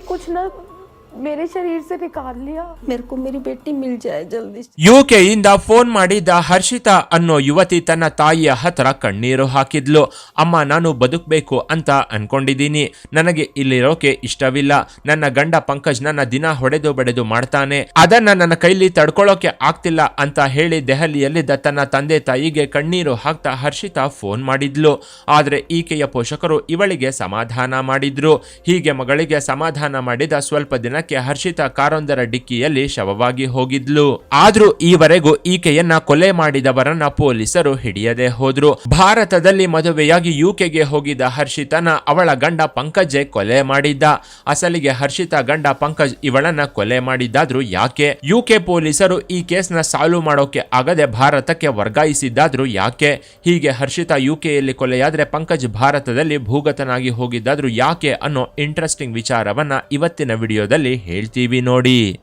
कुछ ना मेरे शरीर से निकाल लिया मेरे को मेरी बेटी मिल जाए जल्दी से ಯುಕೆಯಿಂದ ಫೋನ್ ಮಾಡಿದ್ದ ಹರ್ಷಿತಾ ಅನ್ನೋ ಯುವತಿ ತನ್ನ ತಾಯಿಯ ಹತ್ರ ಕಣ್ಣೀರು ಹಾಕಿದ್ಲು ಅಮ್ಮ ನಾನು ಬದುಕಬೇಕು ಅಂತ ಅನ್ಕೊಂಡಿದ್ದೀನಿ ನನಗೆ ಇಲ್ಲಿರೋಕೆ ಇಷ್ಟವಿಲ್ಲ ನನ್ನ ಗಂಡ ಪಂಕಜ್ ನನ್ನ ದಿನ ಹೊಡೆದು ಬಡೆದು ಮಾಡ್ತಾನೆ ಅದನ್ನ ನನ್ನ ಕೈಲಿ ತಡ್ಕೊಳ್ಳೋಕೆ ಆಗ್ತಿಲ್ಲ ಅಂತ ಹೇಳಿ ದೆಹಲಿಯಲ್ಲಿದ್ದ ತನ್ನ ತಂದೆ ತಾಯಿಗೆ ಕಣ್ಣೀರು ಹಾಕ್ತಾ ಹರ್ಷಿತಾ ಫೋನ್ ಮಾಡಿದ್ಲು ಆದ್ರೆ ಈಕೆಯ ಪೋಷಕರು ಇವಳಿಗೆ ಸಮಾಧಾನ ಮಾಡಿದ್ರು ಹೀಗೆ ಮಗಳಿಗೆ ಸಮಾಧಾನ ಮಾಡಿದ ಸ್ವಲ್ಪ ದಿನಕ್ಕೆ ಹರ್ಷಿತಾ ಕಾರೊಂದರ ಡಿಕ್ಕಿಯಲ್ಲಿ ಶವವಾಗಿ ಹೋಗಿದ್ಲು. ಆದ್ರೂ ಈವರೆಗೂ ಈಕೆಯನ್ನ ಕೊಲೆ ಮಾಡಿದವರನ್ನ ಪೊಲೀಸರು ಹಿಡಿಯದೆ ಹೋದ್ರು. ಭಾರತದಲ್ಲಿ ಮದುವೆಯಾಗಿ ಯುಕೆಗೆ ಹೋಗಿದ್ದ ಹರ್ಷಿತನ ಅವಳ ಗಂಡ ಪಂಕಜೆ ಕೊಲೆ ಮಾಡಿದ್ದ. ಅಸಲಿಗೆ ಹರ್ಷಿತಾ ಗಂಡ ಪಂಕಜ್ ಇವಳನ್ನ ಕೊಲೆ ಮಾಡಿದ್ದಾದ್ರೂ ಯಾಕೆ? ಯುಕೆ ಪೊಲೀಸರು ಈ ಕೇಸ್ನ ಸಾಲ್ವ್ ಮಾಡೋಕೆ ಆಗದೆ ಭಾರತಕ್ಕೆ ವರ್ಗಾಯಿಸಿದ್ದಾದ್ರೂ ಯಾಕೆ? ಹೀಗೆ ಹರ್ಷಿತಾ ಯುಕೆಯಲ್ಲಿ ಕೊಲೆಯಾದ್ರೆ ಪಂಕಜ್ ಭಾರತದಲ್ಲಿ ಭೂಗತನಾಗಿ ಹೋಗಿದ್ದಾದ್ರೂ ಯಾಕೆ ಅನ್ನೋ ಇಂಟ್ರೆಸ್ಟಿಂಗ್ ವಿಚಾರವನ್ನ ಇವತ್ತಿನ ವಿಡಿಯೋದಲ್ಲಿ ಹೇಳ್ತೀವಿ ನೋಡಿ.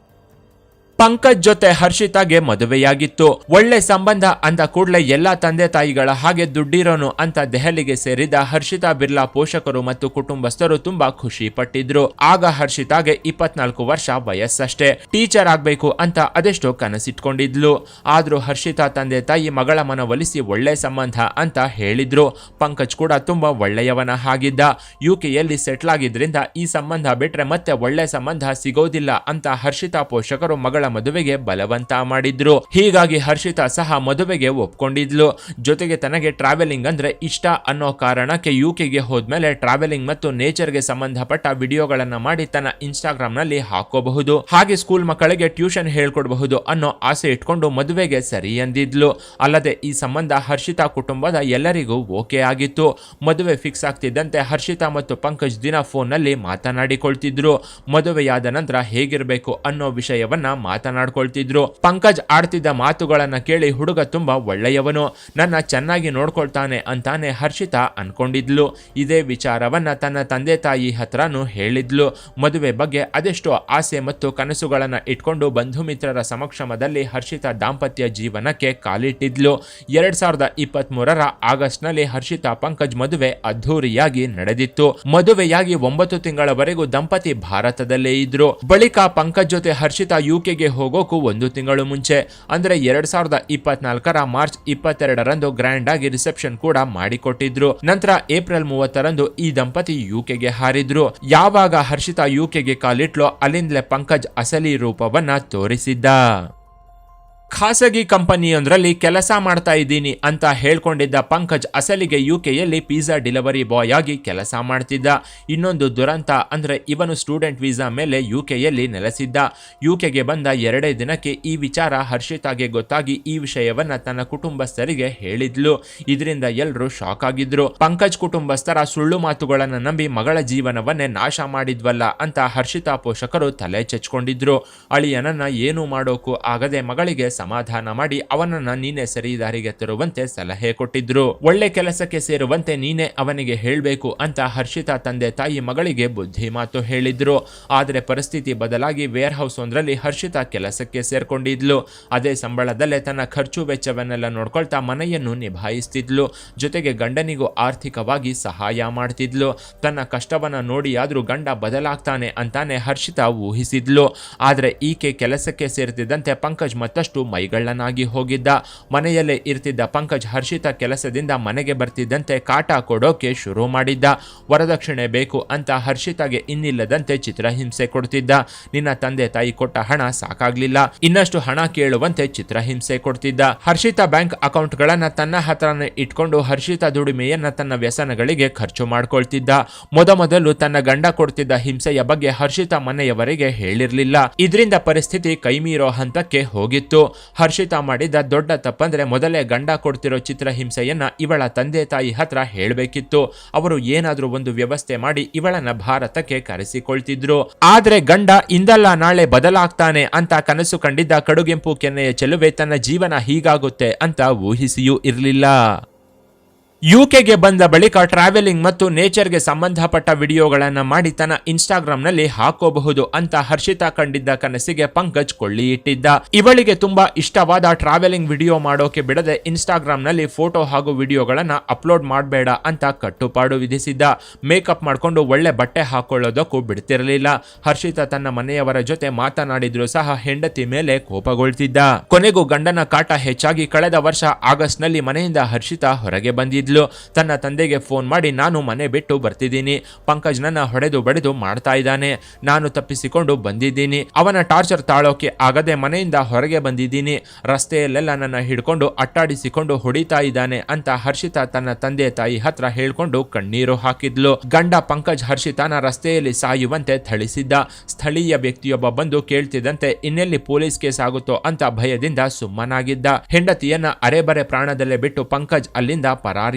ಪಂಕಜ್ ಜೊತೆ ಹರ್ಷಿತಾಗೆ ಮದುವೆಯಾಗಿತ್ತು. ಒಳ್ಳೆ ಸಂಬಂಧ ಅಂದ ಕೂಡಲೇ ಎಲ್ಲಾ ತಂದೆ ತಾಯಿಗಳ ಹಾಗೆ ದುಡ್ಡಿರೋನು ಅಂತ ದೆಹಲಿಗೆ ಸೇರಿದ ಹರ್ಷಿತಾ ಬಿರ್ಲಾ ಪೋಷಕರು ಮತ್ತು ಕುಟುಂಬಸ್ಥರು ತುಂಬಾ ಖುಷಿ ಪಟ್ಟಿದ್ರು. ಆಗ ಹರ್ಷಿತಾಗೆ ಇಪ್ಪತ್ನಾಲ್ಕು ವರ್ಷ ವಯಸ್ಸಷ್ಟೇ. ಟೀಚರ್ ಆಗ್ಬೇಕು ಅಂತ ಅದೆಷ್ಟೋ ಕನಸಿಟ್ಕೊಂಡಿದ್ಲು. ಆದ್ರೂ ಹರ್ಷಿತಾ ತಂದೆ ತಾಯಿ ಮಗಳ ಮನವೊಲಿಸಿ ಒಳ್ಳೆ ಸಂಬಂಧ ಅಂತ ಹೇಳಿದ್ರು. ಪಂಕಜ್ ಕೂಡ ತುಂಬಾ ಒಳ್ಳೆಯವನ ಹಾಗಿದ್ದ. ಯುಕೆಯಲ್ಲಿ ಸೆಟ್ಲ್ ಆಗಿದ್ರಿಂದ ಈ ಸಂಬಂಧ ಬಿಟ್ರೆ ಮತ್ತೆ ಒಳ್ಳೆ ಸಂಬಂಧ ಸಿಗೋದಿಲ್ಲ ಅಂತ ಹರ್ಷಿತಾ ಪೋಷಕರು ಮಗಳ ಮದುವೆಗೆ ಬಲವಂತ ಮಾಡಿದ್ರು. ಹೀಗಾಗಿ ಹರ್ಷಿತಾ ಸಹ ಮದುವೆಗೆ ಒಪ್ಕೊಂಡಿದ್ಲು. ಜೊತೆಗೆ ತನಗೆ ಟ್ರಾವೆಲಿಂಗ್ ಅಂದ್ರೆ ಇಷ್ಟ ಅನ್ನೋ ಕಾರಣಕ್ಕೆ ಯುಕೆಗೆ ಹೋದ್ಮೇಲೆ ಟ್ರಾವೆಲಿಂಗ್ ಮತ್ತು ನೇಚರ್ಗೆ ಸಂಬಂಧಪಟ್ಟ ವಿಡಿಯೋಗಳನ್ನ ಮಾಡಿ ತನ್ನ ಇನ್ಸ್ಟಾಗ್ರಾಮ್ನಲ್ಲಿ ಹಾಕೋಬಹುದು. ಹಾಗೆ ಸ್ಕೂಲ್ ಮಕ್ಕಳಿಗೆ ಟ್ಯೂಷನ್ ಹೇಳ್ಕೊಡಬಹುದು ಅನ್ನೋ ಆಸೆ ಇಟ್ಕೊಂಡು ಮದುವೆಗೆ ಸರಿ ಎಂದಿದ್ಲು ಅಲ್ಲದೆ ಈ ಸಂಬಂಧ ಹರ್ಷಿತಾ ಕುಟುಂಬದ ಎಲ್ಲರಿಗೂ ಓಕೆ ಆಗಿತ್ತು. ಮದುವೆ ಫಿಕ್ಸ್ ಆಗ್ತಿದ್ದಂತೆ ಹರ್ಷಿತಾ ಮತ್ತು ಪಂಕಜ್ ದಿನ ಫೋನ್ನಲ್ಲಿ ಮಾತನಾಡಿಕೊಳ್ತಿದ್ರು. ಮದುವೆಯಾದ ನಂತರ ಹೇಗಿರಬೇಕು ಅನ್ನೋ ವಿಷಯವನ್ನ ಮಾತನಾಡ್ಕೊಳ್ತಿದ್ರು. ಪಂಕಜ್ ಆಡ್ತಿದ್ದ ಮಾತುಗಳನ್ನ ಕೇಳಿ ಹುಡುಗ ತುಂಬಾ ಒಳ್ಳೆಯವನು. ನನ್ನ ಚೆನ್ನಾಗಿ ನೋಡ್ಕೊಳ್ತಾನೆ ಅಂತಾನೆ ಹರ್ಷಿತಾ ಅನ್ಕೊಂಡಿದ್ಲು. ಇದೇ ವಿಚಾರವನ್ನ ತನ್ನ ತಂದೆ ತಾಯಿ ಹತ್ರನೂ ಹೇಳಿದ್ಲು. ಮದುವೆ ಬಗ್ಗೆ ಅದೆಷ್ಟೋ ಆಸೆ ಮತ್ತು ಕನಸುಗಳನ್ನ ಇಟ್ಕೊಂಡು ಬಂಧು ಮಿತ್ರರ ಸಮಕ್ಷಮದಲ್ಲಿ ಹರ್ಷಿತಾ ದಾಂಪತ್ಯ ಜೀವನಕ್ಕೆ ಕಾಲಿಟ್ಟಿದ್ಲು. ಎರಡ್ ಸಾವಿರದ ಇಪ್ಪತ್ತ್ ಮೂರರ ಆಗಸ್ಟ್ನಲ್ಲಿ ಹರ್ಷಿತಾ ಪಂಕಜ್ ಮದುವೆ ಅದ್ಧೂರಿಯಾಗಿ ನಡೆದಿತ್ತು. ಮದುವೆಯಾಗಿ ಒಂಬತ್ತು ತಿಂಗಳವರೆಗೂ ದಂಪತಿ ಭಾರತದಲ್ಲೇ ಇದ್ರು. ಬಳಿಕ ಪಂಕಜ್ ಜೊತೆ ಹರ್ಷಿತಾ ಯುಕೆಗೆ ಹೋಗೋಕು ಒಂದು ತಿಂಗಳು ಮುಂಚೆ. ಅಂದ್ರೆ ಎರಡ್ ಸಾವಿರದ ಇಪ್ಪತ್ನಾಲ್ಕರ ಮಾರ್ಚ್ ಇಪ್ಪತ್ತೆರಡರಂದು ಗ್ರ್ಯಾಂಡ್ ಆಗಿ ರಿಸೆಪ್ಷನ್ ಕೂಡ ಮಾಡಿಕೊಟ್ಟಿದ್ರು. ನಂತರ ಏಪ್ರಿಲ್ ಮೂವತ್ತರಂದು ಈ ದಂಪತಿ ಯುಕೆಗೆ ಹಾರಿದ್ರು. ಯಾವಾಗ ಹರ್ಷಿತಾ ಯುಕೆಗೆ ಕಾಲಿಟ್ಲೋ ಅಲ್ಲಿಂದಲೇ ಪಂಕಜ್ ಅಸಲಿ ರೂಪವನ್ನ ತೋರಿಸಿದ್ದ. ಖಾಸಗಿ ಕಂಪನಿಯೊಂದರಲ್ಲಿ ಕೆಲಸ ಮಾಡ್ತಾ ಇದ್ದೀನಿ ಅಂತ ಹೇಳ್ಕೊಂಡಿದ್ದ ಪಂಕಜ್ ಅಸಲಿಗೆ ಯು ಕೆಯಲ್ಲಿ ಪಿಜ್ಜಾ ಡೆಲಿವರಿ ಬಾಯ್ ಆಗಿ ಕೆಲಸ ಮಾಡ್ತಿದ್ದ. ಇನ್ನೊಂದು ದುರಂತ ಅಂದರೆ ಇವನು ಸ್ಟೂಡೆಂಟ್ ವೀಸಾ ಮೇಲೆ ಯು ಕೆಯಲ್ಲಿ ನೆಲೆಸಿದ್ದ. ಯು ಕೆಗೆ ಬಂದ ಎರಡೇ ದಿನಕ್ಕೆ ಈ ವಿಚಾರ ಹರ್ಷಿತಾಗೆ ಗೊತ್ತಾಗಿ ಈ ವಿಷಯವನ್ನು ತನ್ನ ಕುಟುಂಬಸ್ಥರಿಗೆ ಹೇಳಿದ್ಲು. ಇದರಿಂದ ಎಲ್ಲರೂ ಶಾಕ್ ಆಗಿದ್ರು. ಪಂಕಜ್ ಕುಟುಂಬಸ್ಥರ ಸುಳ್ಳು ಮಾತುಗಳನ್ನು ನಂಬಿ ಮಗಳ ಜೀವನವನ್ನೇ ನಾಶ ಮಾಡಿದ್ವಲ್ಲ ಅಂತ ಹರ್ಷಿತಾ ಪೋಷಕರು ತಲೆ ಚೆಚ್ಕೊಂಡಿದ್ರು. ಅಳಿಯನನ್ನ ಏನು ಮಾಡೋಕು ಆಗದೆ ಮಗಳಿಗೆ ಸಮಾಧಾನ ಮಾಡಿ ಅವನನ್ನ ನೀನೆ ಸರಿ ದಾರಿಗೆ ತರುವಂತೆ ಸಲಹೆ ಕೊಟ್ಟಿದ್ರು. ಒಳ್ಳೆ ಕೆಲಸಕ್ಕೆ ಸೇರುವಂತೆ ನೀನೆ ಅವನಿಗೆ ಹೇಳಬೇಕು ಅಂತ ಹರ್ಷಿತಾ ತಂದೆ ತಾಯಿ ಮಗಳಿಗೆ ಬುದ್ಧಿ ಮಾತು ಹೇಳಿದ್ರು. ಆದರೆ ಪರಿಸ್ಥಿತಿ ಬದಲಾಗಿ ವೇರ್ ಹೌಸ್ ಒಂದರಲ್ಲಿ ಹರ್ಷಿತಾ ಕೆಲಸಕ್ಕೆ ಸೇರ್ಕೊಂಡಿದ್ಲು. ಅದೇ ಸಂಬಳದಲ್ಲೇ ತನ್ನ ಖರ್ಚು ವೆಚ್ಚವನ್ನೆಲ್ಲ ನೋಡ್ಕೊಳ್ತಾ ಮನೆಯನ್ನು ನಿಭಾಯಿಸ್ತಿದ್ಲು. ಜೊತೆಗೆ ಗಂಡನಿಗೂ ಆರ್ಥಿಕವಾಗಿ ಸಹಾಯ ಮಾಡ್ತಿದ್ಲು. ತನ್ನ ಕಷ್ಟವನ್ನ ನೋಡಿಯಾದರೂ ಗಂಡ ಬದಲಾಗ್ತಾನೆ ಅಂತಾನೆ ಹರ್ಷಿತಾ ಊಹಿಸಿದ್ಲು. ಆದರೆ ಈಕೆ ಕೆಲಸಕ್ಕೆ ಸೇರ್ತಿದ್ದಂತೆ ಪಂಕಜ್ ಮತ್ತಷ್ಟು ಮೈಗಳ್ಳನಾಗಿ ಹೋಗಿದ್ದ. ಮನೆಯಲ್ಲೇ ಇರ್ತಿದ್ದ ಪಂಕಜ್ ಹರ್ಷಿತಾ ಕೆಲಸದಿಂದ ಮನೆಗೆ ಬರ್ತಿದ್ದಂತೆ ಕಾಟ ಕೊಡೋಕೆ ಶುರು ಮಾಡಿದ್ದ. ವರದಕ್ಷಿಣೆ ಬೇಕು ಅಂತ ಹರ್ಷಿತಾಗೆ ಇನ್ನಿಲ್ಲದಂತೆ ಚಿತ್ರಹಿಂಸೆ ಕೊಡ್ತಿದ್ದ. ನಿನ್ನ ತಂದೆ ತಾಯಿ ಕೊಟ್ಟ ಹಣ ಸಾಕಾಗ್ಲಿಲ್ಲ. ಇನ್ನಷ್ಟು ಹಣ ಕೇಳುವಂತೆ ಚಿತ್ರಹಿಂಸೆ ಕೊಡ್ತಿದ್ದ. ಹರ್ಷಿತಾ ಬ್ಯಾಂಕ್ ಅಕೌಂಟ್ಗಳನ್ನ ತನ್ನ ಹತ್ರನೇ ಇಟ್ಕೊಂಡು ಹರ್ಷಿತಾ ದುಡಿಮೆಯನ್ನ ತನ್ನ ವ್ಯಸನಗಳಿಗೆ ಖರ್ಚು ಮಾಡ್ಕೊಳ್ತಿದ್ದ. ಮೊದಮೊದಲು ತನ್ನ ಗಂಡ ಕೊಡ್ತಿದ್ದ ಹಿಂಸೆಯ ಬಗ್ಗೆ ಹರ್ಷಿತಾ ಮನೆಯವರಿಗೆ ಹೇಳಿರ್ಲಿಲ್ಲ. ಇದರಿಂದ ಪರಿಸ್ಥಿತಿ ಕೈಮೀರೋ ಹಂತಕ್ಕೆ ಹೋಗಿತ್ತು. ಹರ್ಷಿತಾ ಮಾಡಿದ ದೊಡ್ಡ ತಪ್ಪಂದ್ರೆ ಮೊದಲೇ ಗಂಡ ಕೊಡ್ತಿರೋ ಚಿತ್ರಹಿಂಸೆಯನ್ನ ಇವಳ ತಂದೆ ತಾಯಿ ಹತ್ರ ಹೇಳಬೇಕಿತ್ತು. ಅವರು ಏನಾದರೂ ಒಂದು ವ್ಯವಸ್ಥೆ ಮಾಡಿ ಇವಳನ್ನ ಭಾರತಕ್ಕೆ ಕರೆಸಿಕೊಳ್ತಿದ್ರು. ಆದ್ರೆ ಗಂಡ ಇಂದಲ್ಲ ನಾಳೆ ಬದಲಾಗ್ತಾನೆ ಅಂತ ಕನಸು ಕಂಡಿದ್ದ ಕಡುಗೆಂಪು ಕೆನ್ನೆಯ ಚೆಲುವೆ ತನ್ನ ಜೀವನ ಹೀಗಾಗುತ್ತೆ ಅಂತ ಊಹಿಸಿಯೂ ಇರಲಿಲ್ಲ. ಯುಕೆಗೆ ಬಂದ ಬಳಿಕ ಟ್ರಾವೆಲಿಂಗ್ ಮತ್ತು ನೇಚರ್ಗೆ ಸಂಬಂಧಪಟ್ಟ ವಿಡಿಯೋಗಳನ್ನು ಮಾಡಿ ತನ್ನ ಇನ್ಸ್ಟಾಗ್ರಾಂನಲ್ಲಿ ಹಾಕೋಬಹುದು ಅಂತ ಹರ್ಷಿತಾ ಕಂಡಿದ್ದ ಕನಸಿಗೆ ಪಂಕಜ್ ಕೊಳ್ಳಿ ಇಟ್ಟಿದ್ದ ಇವಳಿಗೆ ತುಂಬಾ ಇಷ್ಟವಾದ ಟ್ರಾವೆಲಿಂಗ್ ವಿಡಿಯೋ ಮಾಡೋಕೆ ಬಿಡದೆ ಇನ್ಸ್ಟಾಗ್ರಾಂನಲ್ಲಿ ಫೋಟೋ ಹಾಗೂ ವಿಡಿಯೋಗಳನ್ನ ಅಪ್ಲೋಡ್ ಮಾಡಬೇಡ ಅಂತ ಕಟ್ಟುಪಾಡು ವಿಧಿಸಿದ್ದ. ಮೇಕಪ್ ಮಾಡಿಕೊಂಡು ಒಳ್ಳೆ ಬಟ್ಟೆ ಹಾಕೊಳ್ಳೋದಕ್ಕೂ ಬಿಡ್ತಿರಲಿಲ್ಲ. ಹರ್ಷಿತಾ ತನ್ನ ಮನೆಯವರ ಜೊತೆ ಮಾತನಾಡಿದ್ರು ಸಹ ಹೆಂಡತಿ ಮೇಲೆ ಕೋಪಗೊಳ್ತಿದ್ದ. ಕೊನೆಗೂ ಗಂಡನ ಕಾಟ ಹೆಚ್ಚಾಗಿ ಕಳೆದ ವರ್ಷ ಆಗಸ್ಟ್ನಲ್ಲಿ ಮನೆಯಿಂದ ಹರ್ಷಿತಾ ಹೊರಗೆ ಬಂದಿದ್ಲು. ತನ್ನ ತಂದೆಗೆ ಫೋನ್ ಮಾಡಿ, ನಾನು ಮನೆ ಬಿಟ್ಟು ಬರ್ತಿದ್ದೀನಿ. ಪಂಕಜ್ ನನ್ನ ಹೊಡೆದು ಬಡಿದು ಮಾಡ್ತಾ ಇದ್ದಾನೆ. ನಾನು ತಪ್ಪಿಸಿಕೊಂಡು ಬಂದಿದ್ದೀನಿ. ಅವನ ಟಾರ್ಚರ್ ತಾಳೋಕೆ ಆಗದೆ ಮನೆಯಿಂದ ಹೊರಗೆ ಬಂದಿದ್ದೀನಿ. ರಸ್ತೆಯಲ್ಲೆಲ್ಲ ನನ್ನ ಹಿಡ್ಕೊಂಡು ಅಟ್ಟಾಡಿಸಿಕೊಂಡು ಹೊಡಿತಾ ಇದ್ದಾನೆ ಅಂತ ಹರ್ಷಿತಾ ತನ್ನ ತಂದೆ ತಾಯಿ ಹತ್ರ ಹೇಳ್ಕೊಂಡು ಕಣ್ಣೀರು ಹಾಕಿದ್ಲು. ಗಂಡ ಪಂಕಜ್ ಹರ್ಷಿತನ ರಸ್ತೆಯಲ್ಲಿ ಸಾಯುವಂತೆ ಥಳಿಸಿದ್ದ. ಸ್ಥಳೀಯ ವ್ಯಕ್ತಿಯೊಬ್ಬ ಬಂದು ಕೇಳ್ತಿದ್ದಂತೆ, ಇನ್ನೆಲ್ಲಿ ಪೊಲೀಸ್ ಕೇಸ್ ಆಗುತ್ತೋ ಅಂತ ಭಯದಿಂದ ಸುಮ್ಮನಾಗಿದ್ದ. ಹೆಂಡತಿಯನ್ನ ಅರೆಬರೆ ಪ್ರಾಣದಲ್ಲೇ ಬಿಟ್ಟು ಪಂಕಜ್ ಅಲ್ಲಿಂದ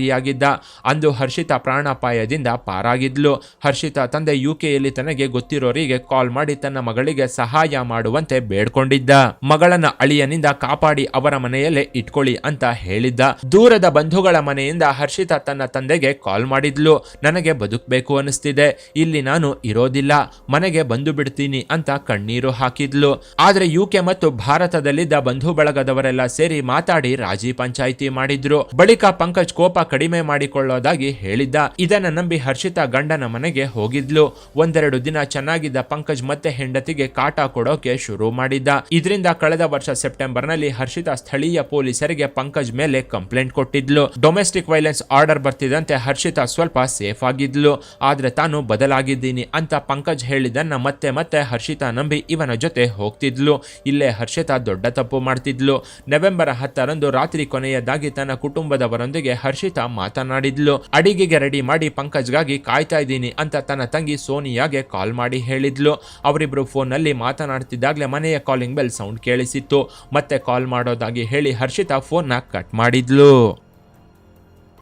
ಪರಾರಿಯಾಗಿದ್ದ ಅಂದು ಹರ್ಷಿತಾ ಪ್ರಾಣಾಪಾಯದಿಂದ ಪಾರಾಗಿದ್ಲು. ಹರ್ಷಿತಾ ತಂದೆ ಯುಕೆಯಲ್ಲಿ ತನಗೆ ಗೊತ್ತಿರೋರಿಗೆ ಕಾಲ್ ಮಾಡಿ ತನ್ನ ಮಗಳಿಗೆ ಸಹಾಯ ಮಾಡುವಂತೆ ಬೇಡ್ಕೊಂಡಿದ್ದ. ಮಗಳನ್ನ ಅಳಿಯನಿಂದ ಕಾಪಾಡಿ ಅವರ ಮನೆಯಲ್ಲೇ ಇಟ್ಕೊಳ್ಳಿ ಅಂತ ಹೇಳಿದ್ದ. ದೂರದ ಬಂಧುಗಳ ಮನೆಯಿಂದ ಹರ್ಷಿತಾ ತನ್ನ ತಂದೆಗೆ ಕಾಲ್ ಮಾಡಿದ್ಲು. ನನಗೆ ಬದುಕಬೇಕು ಅನಿಸ್ತಿದೆ ಇಲ್ಲಿ ನಾನು ಇರೋದಿಲ್ಲ. ಮನೆಗೆ ಬಂದು ಬಿಡ್ತೀನಿ ಅಂತ ಕಣ್ಣೀರು ಹಾಕಿದ್ಲು. ಆದ್ರೆ ಯುಕೆ ಮತ್ತು ಭಾರತದಲ್ಲಿದ್ದ ಬಂಧು ಬಳಗದವರೆಲ್ಲ ಸೇರಿ ಮಾತಾಡಿ ರಾಜಿ ಪಂಚಾಯಿತಿ ಮಾಡಿದ್ರು. ಬಳಿಕ ಪಂಕಜ್ ಕೋಪ ಕಡಿಮೆ ಮಾಡಿಕೊಳ್ಳೋದಾಗಿ ಹೇಳಿದ್ದ. ಇದನ್ನ ನಂಬಿ ಹರ್ಷಿತಾ ಗಂಡನ ಮನೆಗೆ ಹೋಗಿದ್ಲು. ಒಂದೆರಡು ದಿನ ಚೆನ್ನಾಗಿದ್ದ ಪಂಕಜ್ ಮತ್ತೆ ಹೆಂಡತಿಗೆ ಕಾಟ ಕೊಡೋಕೆ ಶುರು ಮಾಡಿದ್ದ. ಇದರಿಂದ ಕಳೆದ ವರ್ಷ ಸೆಪ್ಟೆಂಬರ್ನಲ್ಲಿ ಹರ್ಷಿತಾ ಸ್ಥಳೀಯ ಪೊಲೀಸರಿಗೆ ಪಂಕಜ್ ಮೇಲೆ ಕಂಪ್ಲೇಂಟ್ ಕೊಟ್ಟಿದ್ಲು. ಡೊಮೆಸ್ಟಿಕ್ ವೈಲೆನ್ಸ್ ಆರ್ಡರ್ ಬರ್ತಿದಂತೆ ಹರ್ಷಿತಾ ಸ್ವಲ್ಪ ಸೇಫ್ ಆಗಿದ್ಲು. ಆದ್ರೆ ತಾನು ಬದಲಾಗಿದ್ದೀನಿ ಅಂತ ಪಂಕಜ್ ಹೇಳಿದನ್ನ ಮತ್ತೆ ಮತ್ತೆ ಹರ್ಷಿತಾ ನಂಬಿ ಇವನ ಜೊತೆ ಹೋಗ್ತಿದ್ಲು. ಇಲ್ಲೇ ಹರ್ಷಿತಾ ದೊಡ್ಡ ತಪ್ಪು ಮಾಡ್ತಿದ್ಲು. ನವೆಂಬರ್ ಹತ್ತರಂದು ರಾತ್ರಿ ಕೊನೆಯದಾಗಿ ತನ್ನ ಕುಟುಂಬದವರೊಂದಿಗೆ ಹರ್ಷಿತಾ ಮಾತನಾಡಿದ್ಲು. ಅಡಿಗೆಗೆ ರೆಡಿ ಮಾಡಿ ಪಂಕಜ್ಗಾಗಿ ಕಾಯ್ತಾ ಇದ್ದೀನಿ ಅಂತ ತನ್ನ ತಂಗಿ ಸೋನಿಯಾಗೆ ಕಾಲ್ ಮಾಡಿ ಹೇಳಿದ್ಲು. ಅವರಿಬ್ರು ಫೋನ್ನಲ್ಲಿ ಮಾತನಾಡ್ತಿದ್ದಾಗಲೇ ಮನೆಯ ಕಾಲಿಂಗ್ ಬೆಲ್ ಸೌಂಡ್ ಕೇಳಿಸಿತ್ತು. ಮತ್ತೆ ಕಾಲ್ ಮಾಡೋದಾಗಿ ಹೇಳಿ ಹರ್ಷಿತಾ ಫೋನ್ನ ಕಟ್ ಮಾಡಿದ್ಲು.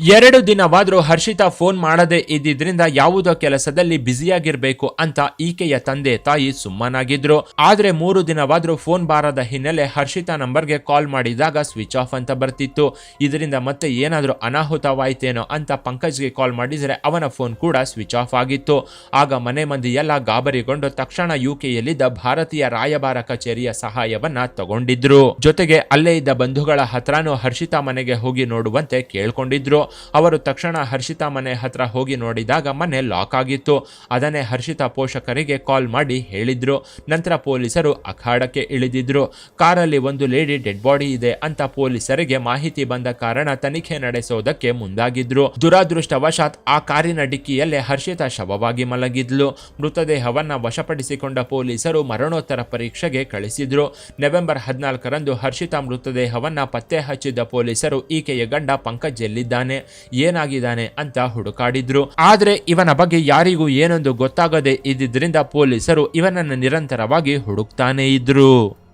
ಎರಡು ದಿನವಾದರೂ ಹರ್ಷಿತಾ ಫೋನ್ ಮಾಡದೇ ಇದ್ದಿದ್ರಿಂದ ಯಾವುದೋ ಕೆಲಸದಲ್ಲಿ ಬ್ಯುಸಿಯಾಗಿರ್ಬೇಕು ಅಂತ ಈಕೆಯ ತಂದೆ ತಾಯಿ ಸುಮ್ಮನಾಗಿದ್ರು. ಆದ್ರೆ ಮೂರು ದಿನವಾದರೂ ಫೋನ್ ಬಾರದ ಹಿನ್ನೆಲೆ ಹರ್ಷಿತಾ ನಂಬರ್ಗೆ ಕಾಲ್ ಮಾಡಿದಾಗ ಸ್ವಿಚ್ ಆಫ್ ಅಂತ ಬರ್ತಿತ್ತು. ಇದರಿಂದ ಮತ್ತೆ ಏನಾದರೂ ಅನಾಹುತವಾಯ್ತೇನೋ ಅಂತ ಪಂಕಜ್ಗೆ ಕಾಲ್ ಮಾಡಿದರೆ ಅವನ ಫೋನ್ ಕೂಡ ಸ್ವಿಚ್ ಆಫ್ ಆಗಿತ್ತು. ಆಗ ಮನೆ ಮಂದಿ ಎಲ್ಲ ಗಾಬರಿಗೊಂಡು ತಕ್ಷಣ ಯುಕೆಯಲ್ಲಿದ್ದ ಭಾರತೀಯ ರಾಯಭಾರ ಕಚೇರಿಯ ಸಹಾಯವನ್ನ ತಗೊಂಡಿದ್ರು. ಜೊತೆಗೆ ಅಲ್ಲೇ ಇದ್ದ ಬಂಧುಗಳ ಹತ್ರನೂ ಹರ್ಷಿತಾ ಮನೆಗೆ ಹೋಗಿ ನೋಡುವಂತೆ ಕೇಳ್ಕೊಂಡಿದ್ರು. ಅವರು ತಕ್ಷಣ ಹರ್ಷಿತಾ ಮನೆ ಹತ್ರ ಹೋಗಿ ನೋಡಿದಾಗ ಮನೆ ಲಾಕ್ ಆಗಿತ್ತು. ಅದನ್ನೇ ಹರ್ಷಿತಾ ಪೋಷಕರಿಗೆ ಕಾಲ್ ಮಾಡಿ ಹೇಳಿದ್ರು. ನಂತರ ಪೊಲೀಸರು ಅಖಾಡಕ್ಕೆ ಇಳಿದಿದ್ರು. ಕಾರಲ್ಲಿ ಒಂದು ಲೇಡಿ ಡೆಡ್ ಬಾಡಿ ಇದೆ ಅಂತ ಪೊಲೀಸರಿಗೆ ಮಾಹಿತಿ ಬಂದ ಕಾರಣ ತನಿಖೆ ನಡೆಸೋದಕ್ಕೆ ಮುಂದಾಗಿದ್ರು. ದುರಾದೃಷ್ಟವಶಾತ್ ಆ ಕಾರಿನ ಡಿಕ್ಕಿಯಲ್ಲೇ ಹರ್ಷಿತಾ ಶವವಾಗಿ ಮಲಗಿದ್ಲು. ಮೃತದೇಹವನ್ನ ವಶಪಡಿಸಿಕೊಂಡ ಪೊಲೀಸರು ಮರಣೋತ್ತರ ಪರೀಕ್ಷೆಗೆ ಕಳಿಸಿದ್ರು. ನವೆಂಬರ್ ಹದಿನಾಲ್ಕರಂದು ಹರ್ಷಿತಾ ಮೃತದೇಹವನ್ನ ಪತ್ತೆ ಹಚ್ಚಿದ್ದ ಪೊಲೀಸರು ಈಕೆಯ ಗಂಡ ಪಂಕಜ್ ಎಲ್ಲಿದ್ದಾನೆ? ಏನಾಗಿದ್ದಾನೆ ಅಂತ ಹುಡುಕಾಡಿದ್ರು. ಆದರೆ ಇವನ ಬಗ್ಗೆ ಯಾರಿಗೂ ಏನೊಂದು ಗೊತ್ತಾಗದೆ ಇದ್ದಿದ್ರಿಂದ ಪೊಲೀಸರು ಇವನನ್ನು ನಿರಂತರವಾಗಿ ಹುಡುಕ್ತಾನೇ ಇದ್ರು.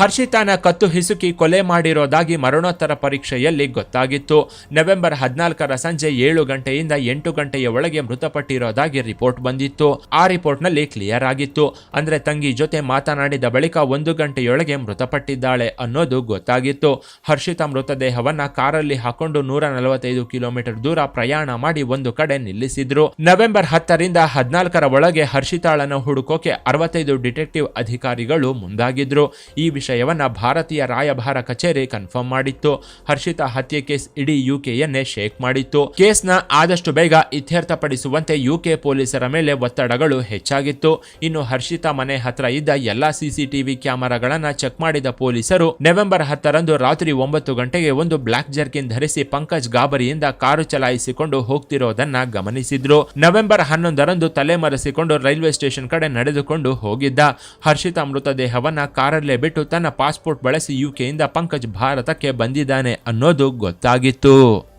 ಹರ್ಷಿತಾನ ಕತ್ತು ಹಿಸುಕಿ ಕೊಲೆ ಮಾಡಿರೋದಾಗಿ ಮರಣೋತ್ತರ ಪರೀಕ್ಷೆಯಲ್ಲಿ ಗೊತ್ತಾಗಿತ್ತು. ನವೆಂಬರ್ ಹದಿನಾಲ್ಕರ ಸಂಜೆ ಏಳು ಗಂಟೆಯಿಂದ ಎಂಟು ಗಂಟೆಯ ಒಳಗೆ ಮೃತಪಟ್ಟಿರೋದಾಗಿ ರಿಪೋರ್ಟ್ ಬಂದಿತ್ತು. ಆ ರಿಪೋರ್ಟ್ನಲ್ಲಿ ಕ್ಲಿಯರ್ ಆಗಿತ್ತು. ಅಂದ್ರೆ ತಂಗಿ ಜೊತೆ ಮಾತನಾಡಿದ ಬಳಿಕ ಒಂದು ಗಂಟೆಯೊಳಗೆ ಮೃತಪಟ್ಟಿದ್ದಾಳೆ ಅನ್ನೋದು ಗೊತ್ತಾಗಿತ್ತು. ಹರ್ಷಿತಾ ಮೃತದೇಹವನ್ನ ಕಾರಲ್ಲಿ ಹಾಕೊಂಡು ನೂರ ನಲವತ್ತೈದು ಕಿಲೋಮೀಟರ್ ದೂರ ಪ್ರಯಾಣ ಮಾಡಿ ಒಂದು ಕಡೆ ನಿಲ್ಲಿಸಿದ್ರು. ನವೆಂಬರ್ ಹತ್ತರಿಂದ ಹದಿನಾಲ್ಕರ ಒಳಗೆ ಹರ್ಷಿತಾಳನ್ನು ಹುಡುಕೋಕೆ ಅರವತ್ತೈದು ಡಿಟೆಕ್ಟಿವ್ ಅಧಿಕಾರಿಗಳು ಮುಂದಾಗಿದ್ರು. ಈ ವಿಷಯವನ್ನ ಭಾರತೀಯ ರಾಯಭಾರ ಕಚೇರಿ ಕನ್ಫರ್ಮ್ ಮಾಡಿತ್ತು. ಹರ್ಷಿತಾ ಹತ್ಯೆ ಕೇಸ್ ಇಡೀ ಯುಕೆಯನ್ನೇ ಶೇಕ್ ಮಾಡಿತ್ತು. ಕೇಸ್ನ ಆದಷ್ಟು ಬೇಗ ಇತ್ಯರ್ಥಪಡಿಸುವಂತೆ ಯುಕೆ ಪೊಲೀಸರ ಮೇಲೆ ಒತ್ತಡಗಳು ಹೆಚ್ಚಾಗಿತ್ತು. ಇನ್ನು ಹರ್ಷಿತಾ ಮನೆ ಹತ್ರ ಇದ್ದ ಎಲ್ಲಾ ಸಿಸಿಟಿವಿ ಕ್ಯಾಮೆರಾಗಳನ್ನ ಚೆಕ್ ಮಾಡಿದ ಪೊಲೀಸರು, ನವೆಂಬರ್ ಹತ್ತರಂದು ರಾತ್ರಿ ಒಂಬತ್ತು ಗಂಟೆಗೆ ಒಂದು ಬ್ಲಾಕ್ ಜರ್ಕಿನ್ ಧರಿಸಿ ಪಂಕಜ್ ಗಾಬರಿಯಿಂದ ಕಾರು ಚಲಾಯಿಸಿಕೊಂಡು ಹೋಗ್ತಿರೋದನ್ನ ಗಮನಿಸಿದ್ರು. ನವೆಂಬರ್ ಹನ್ನೊಂದರಂದು ತಲೆಮರೆಸಿಕೊಂಡು ರೈಲ್ವೆ ಸ್ಟೇಷನ್ ಕಡೆ ನಡೆದುಕೊಂಡು ಹೋಗಿದ್ದ. ಹರ್ಷಿತಾ ಮೃತದೇಹವನ್ನ ಕಾರಲ್ಲೇ ಬಿಟ್ಟು ತನ್ನ ಪಾಸ್ಪೋರ್ಟ್ ಬಳಸಿ ಯುಕೆಯಿಂದ ಪಂಕಜ್ ಭಾರತಕ್ಕೆ ಬಂದಿದ್ದಾನೆ ಅನ್ನೋದು ಗೊತ್ತಾಗಿತ್ತು.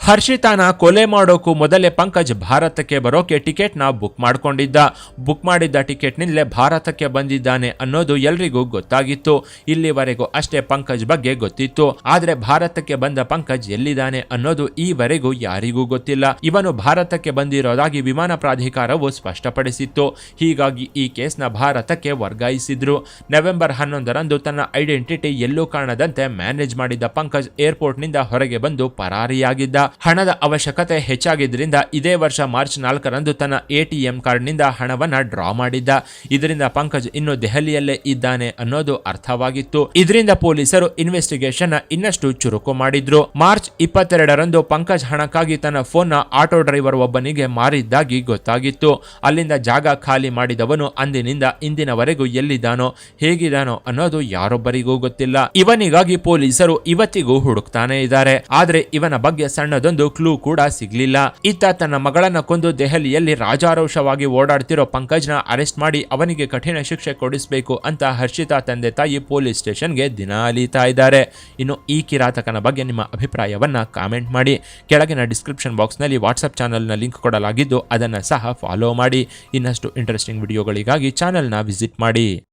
ಹರ್ಷಿತಾನ ಕೊಲೆ ಮಾಡೋಕ್ಕೂ ಮೊದಲೇ ಪಂಕಜ್ ಭಾರತಕ್ಕೆ ಬರೋಕೆ ಟಿಕೆಟ್ನ ಬುಕ್ ಮಾಡಿಕೊಂಡಿದ್ದ. ಬುಕ್ ಮಾಡಿದ್ದ ಟಿಕೆಟ್ನಿಂದಲೇ ಭಾರತಕ್ಕೆ ಬಂದಿದ್ದಾನೆ ಅನ್ನೋದು ಎಲ್ರಿಗೂ ಗೊತ್ತಾಗಿತ್ತು. ಇಲ್ಲಿವರೆಗೂ ಅಷ್ಟೇ ಪಂಕಜ್ ಬಗ್ಗೆ ಗೊತ್ತಿತ್ತು. ಆದರೆ ಭಾರತಕ್ಕೆ ಬಂದ ಪಂಕಜ್ ಎಲ್ಲಿದ್ದಾನೆ ಅನ್ನೋದು ಈವರೆಗೂ ಯಾರಿಗೂ ಗೊತ್ತಿಲ್ಲ. ಇವನು ಭಾರತಕ್ಕೆ ಬಂದಿರೋದಾಗಿ ವಿಮಾನ ಪ್ರಾಧಿಕಾರವು ಸ್ಪಷ್ಟಪಡಿಸಿತ್ತು. ಹೀಗಾಗಿ ಈ ಕೇಸ್ನ ಭಾರತಕ್ಕೆ ವರ್ಗಾಯಿಸಿದ್ರು. ನವೆಂಬರ್ ಹನ್ನೊಂದರಂದು ತನ್ನ ಐಡೆಂಟಿಟಿ ಎಲ್ಲೂ ಕಾಣದಂತೆ ಮ್ಯಾನೇಜ್ ಮಾಡಿದ್ದ ಪಂಕಜ್ ಏರ್ಪೋರ್ಟ್ನಿಂದ ಹೊರಗೆ ಬಂದು ಪರಾರಿಯಾಗಿದ್ದ. ಹಣದ ಅವಶ್ಯಕತೆ ಹೆಚ್ಚಾಗಿದ್ದರಿಂದ ಇದೇ ವರ್ಷ ಮಾರ್ಚ್ ನಾಲ್ಕರಂದು ತನ್ನ ಎಟಿಎಂ ಕಾರ್ಡ್ನಿಂದ ಹಣವನ್ನು ಡ್ರಾ ಮಾಡಿದ್ದ. ಇದರಿಂದ ಪಂಕಜ್ ಇನ್ನು ದೆಹಲಿಯಲ್ಲೇ ಇದ್ದಾನೆ ಅನ್ನೋದು ಅರ್ಥವಾಗಿತ್ತು. ಇದರಿಂದ ಪೊಲೀಸರು ಇನ್ವೆಸ್ಟಿಗೇಷನ್ ಇನ್ನಷ್ಟು ಚುರುಕು ಮಾಡಿದ್ರು. ಮಾರ್ಚ್ ಇಪ್ಪತ್ತೆರಡರಂದು ಪಂಕಜ್ ಹಣಕ್ಕಾಗಿ ತನ್ನ ಫೋನ್ನ ಆಟೋ ಡ್ರೈವರ್ ಒಬ್ಬನಿಗೆ ಮಾರಿದ್ದಾಗಿ ಗೊತ್ತಾಗಿತ್ತು. ಅಲ್ಲಿಂದ ಜಾಗ ಖಾಲಿ ಮಾಡಿದವನು ಅಂದಿನಿಂದ ಇಂದಿನವರೆಗೂ ಎಲ್ಲಿದ್ದಾನೋ, ಹೇಗಿದ್ದಾನೋ ಅನ್ನೋದು ಯಾರೊಬ್ಬರಿಗೂ ಗೊತ್ತಿಲ್ಲ. ಇವನಿಗಾಗಿ ಪೊಲೀಸರು ಇವತ್ತಿಗೂ ಹುಡುಕ್ತಾನೆ ಇದ್ದಾರೆ. ಆದ್ರೆ ಇವನ ಬಗ್ಗೆ ಸಣ್ಣದೊಂದು ಕ್ಲೂ ಕೂಡ ಸಿಗ್ಲಿಲ್ಲ. ಇತ್ತ ತನ್ನ ಮಗಳನ್ನ ಕೊಂದು ದೆಹಲಿಯಲ್ಲಿ ರಾಜಾರೋಷವಾಗಿ ಓಡಾಡ್ತಿರೋ ಪಂಕಜ್ನ ಅರೆಸ್ಟ್ ಮಾಡಿ ಅವನಿಗೆ ಕಠಿಣ ಶಿಕ್ಷೆ ಕೊಡಿಸಬೇಕು ಅಂತ ಹರ್ಷಿತಾ ತಂದೆ ತಾಯಿ ಪೊಲೀಸ್ ಸ್ಟೇಷನ್ಗೆ ದಿನ ಅಲೀತಾ ಇದ್ದಾರೆ. ಇನ್ನು ಈ ಕಿರಾತಕನ ಬಗ್ಗೆ ನಿಮ್ಮ ಅಭಿಪ್ರಾಯವನ್ನ ಕಾಮೆಂಟ್ ಮಾಡಿ. ಕೆಳಗಿನ ಡಿಸ್ಕ್ರಿಪ್ಷನ್ ಬಾಕ್ಸ್ನಲ್ಲಿ ವಾಟ್ಸಪ್ ಚಾನಲ್ನ ಲಿಂಕ್ ಕೊಡಲಾಗಿದ್ದು ಅದನ್ನು ಸಹ ಫಾಲೋ ಮಾಡಿ. ಇನ್ನಷ್ಟು ಇಂಟ್ರೆಸ್ಟಿಂಗ್ ವಿಡಿಯೋಗಳಿಗಾಗಿ ಚಾನಲ್ನ ವಿಸಿಟ್ ಮಾಡಿ.